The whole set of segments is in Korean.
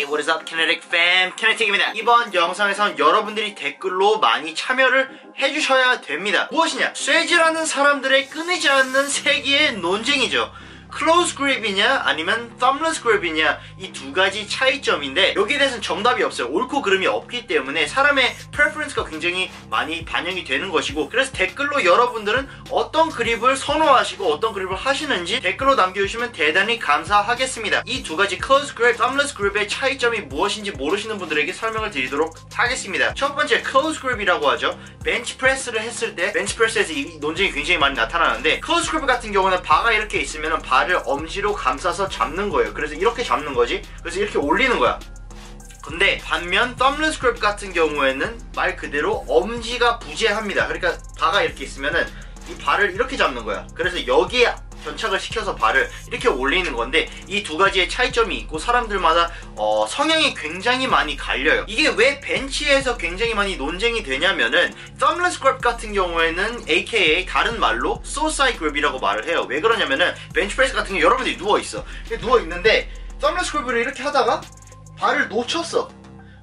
Hey, what is up, Kinetic fam? Kinetic입니다. 이번 영상에선 여러분들이 댓글로 많이 참여를 해주셔야 됩니다. 무엇이냐? 쇠질하는 사람들의 끊이지 않는 세기의 논쟁이죠. 클로즈 그립이냐 아니면 썸레스 그립이냐 이 두 가지 차이점인데 여기에 대해서는 정답이 없어요. 옳고 그름이 없기 때문에 사람의 프레퍼런스가 굉장히 많이 반영이 되는 것이고 그래서 댓글로 여러분들은 어떤 그립을 선호하시고 어떤 그립을 하시는지 댓글로 남겨주시면 대단히 감사하겠습니다. 이 두 가지 클로즈 그립, 썸레스 그립의 차이점이 무엇인지 모르시는 분들에게 설명을 드리도록 하겠습니다. 첫 번째 클로즈 그립이라고 하죠. 벤치 프레스를 했을 때 벤치 프레스에서 이 논쟁이 굉장히 많이 나타나는데 클로즈 그립 같은 경우는 바가 이렇게 있으면 바 발을 엄지로 감싸서 잡는 거예요. 그래서 이렇게 잡는 거지. 그래서 이렇게 올리는 거야. 근데 반면 썸레스 그립 같은 경우에는 말 그대로 엄지가 부재합니다. 그러니까 바가 이렇게 있으면은 이 발을 이렇게 잡는 거야. 그래서 여기에 견착을 시켜서 발을 이렇게 올리는 건데 이 두 가지의 차이점이 있고 사람들마다 어, 성향이 굉장히 많이 갈려요. 이게 왜 벤치에서 굉장히 많이 논쟁이 되냐면은 썸레스 그립 같은 경우에는 AKA 다른 말로 소사이 그립이라고 말을 해요. 왜 그러냐면은 벤치프레스 같은 경우 여러분들이 누워 있어. 누워 있는데 썸레스 그립을 이렇게 하다가 발을 놓쳤어.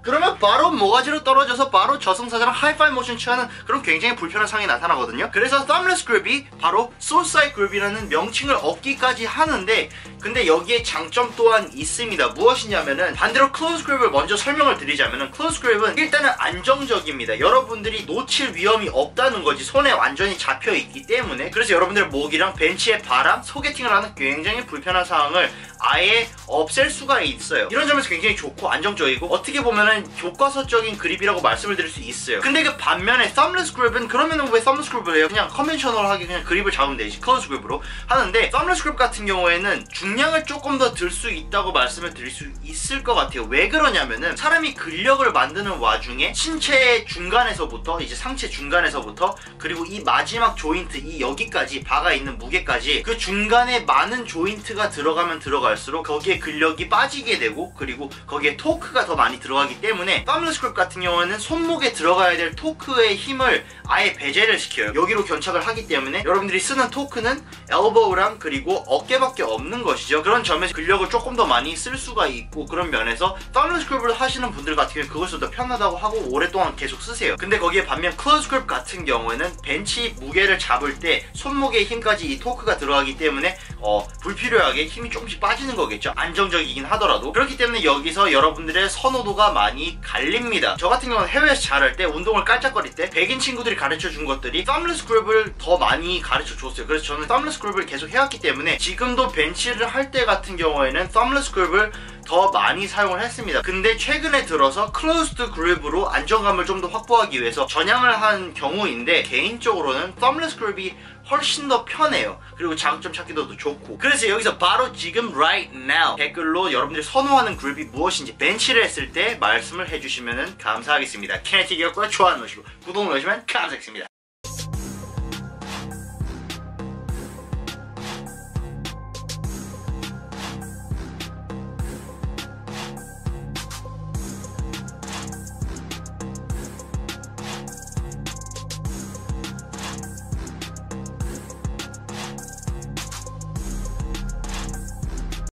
그러면 바로 모가지로 떨어져서 바로 저승사자랑 하이파이 모션 취하는 그런 굉장히 불편한 상황이 나타나거든요. 그래서 썸레스 그립이 바로 소사이 그립이라는 명칭을 얻기까지 하는데 근데 여기에 장점 또한 있습니다. 무엇이냐면은 반대로 클로즈 그립을 먼저 설명을 드리자면은 클로즈 그립은 일단은 안정적입니다. 여러분들이 놓칠 위험이 없다는 거지 손에 완전히 잡혀 있기 때문에 그래서 여러분들 목이랑 벤치에 바람, 소개팅을 하는 굉장히 불편한 상황을 아예 없앨 수가 있어요. 이런 점에서 굉장히 좋고 안정적이고 어떻게 보면은 교과서적인 그립이라고 말씀을 드릴 수 있어요. 근데 그 반면에 썸레스 그립은 그러면은 왜 썸레스 그립을 해요? 그냥 컨벤셔널하게 그냥 그립을 잡으면 되지. 클로즈 그립으로 하는데 썸레스 그립 같은 경우에는 중량을 조금 더 들 수 있다고 말씀을 드릴 수 있을 것 같아요. 왜 그러냐면은 사람이 근력을 만드는 와중에 신체의 중간에서부터 이제 상체 중간에서부터 그리고 이 마지막 조인트 이 여기까지 바가 있는 무게까지 그 중간에 많은 조인트가 들어가면 들어갈수록 거기에 근력이 빠지게 되고 그리고 거기에 토크가 더 많이 들어가기 때문에 썸레스 그립 같은 경우는 손목에 들어가야 될 토크의 힘을 아예 배제를 시켜요. 여기로 견착을 하기 때문에 여러분들이 쓰는 토크는 엘보우랑 그리고 어깨밖에 없는 것이죠. 그런 점에서 근력을 조금 더 많이 쓸 수가 있고 그런 면에서 썸레스 그립을 하시는 분들 같은 경우는 그것이 더 편하다고 하고 오랫동안 계속 쓰세요. 근데 거기에 반면 클로즈 그립 같은 경우에는 벤치 무게를 잡을 때 손목의 힘까지 이 토크가 들어가기 때문에 어, 불필요하게 힘이 조금씩 빠지는 거겠죠. 안정적이긴 하더라도 그렇기 때문에 여기서 여러분들의 선호도가 많이 갈립니다. 저 같은 경우는 해외에서 잘할 때 운동을 깔짝거릴 때 백인 친구들이 가르쳐 준 것들이 썸레스 그립을 더 많이 가르쳐 줬어요. 그래서 저는 썸레스 그립을 계속 해왔기 때문에 지금도 벤치를 할 때 같은 경우에는 썸레스 그립을 더 많이 사용을 했습니다. 근데 최근에 들어서 클로즈드 그립으로 안정감을 좀 더 확보하기 위해서 전향을 한 경우인데 개인적으로는 썸레스 그립이 훨씬 더 편해요. 그리고 자극점 찾기도 더 좋고. 그래서 여기서 바로 지금 right now 댓글로 여러분들이 선호하는 그룹이 무엇인지 벤치를 했을 때 말씀을 해주시면 감사하겠습니다. 캐네틱이었고요. 좋아요 누르시고 구독 누르시면 감사하겠습니다.